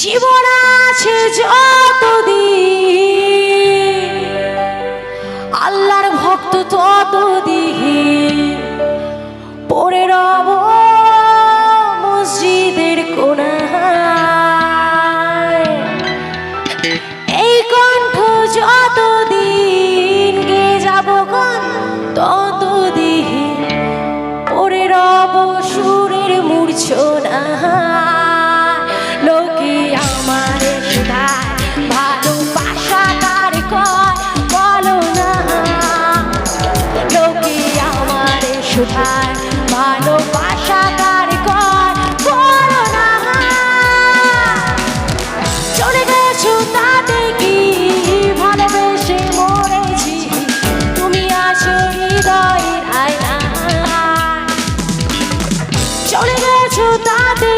জীবন আছে যতদিন, আল্লাহর ভক্ত ততদিন পড়ে রব মসজিদের কোনায়। এই কণ্ঠ যতদিন গে যাব গান ততদিন পরে রব সুরের মূর্ছনা সুধায় ভালোবাসা কার কয় বলো না। চলে গেছো তাতে কি? ভালোবেসে মরেছি। তুমি আছো হৃদয়ের আয়না। চলে গেছো তাতে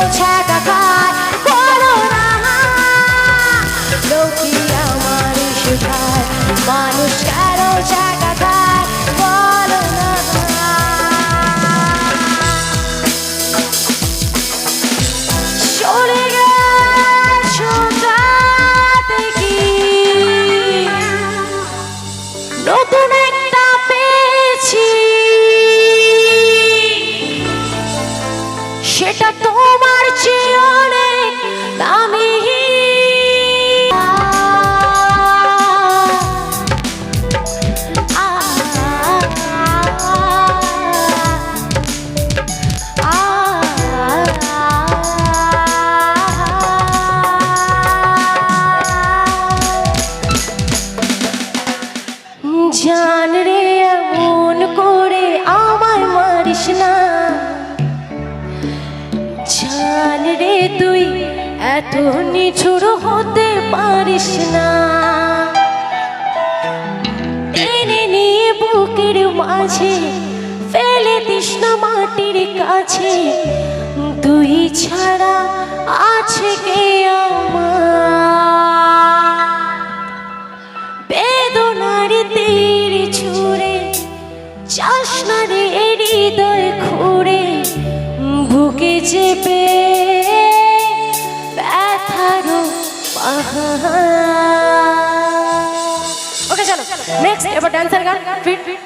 কেন ছ্যাঁকা জান রে, এমন করে আমায় মারিস না। জান রে তুই, এত নিঠুর হতে পারিস না। টেনে নিয়ে বুকের মাঝে ফেলে দিস না মাটির কাছে। তুই ছাড়া রে হৃদয় খুঁড়ে বুকে চেপে ব্যথারও পাহাড়। ওকে, চলো নেক্সট এবার ড্যান্সার গান ফিট ফিট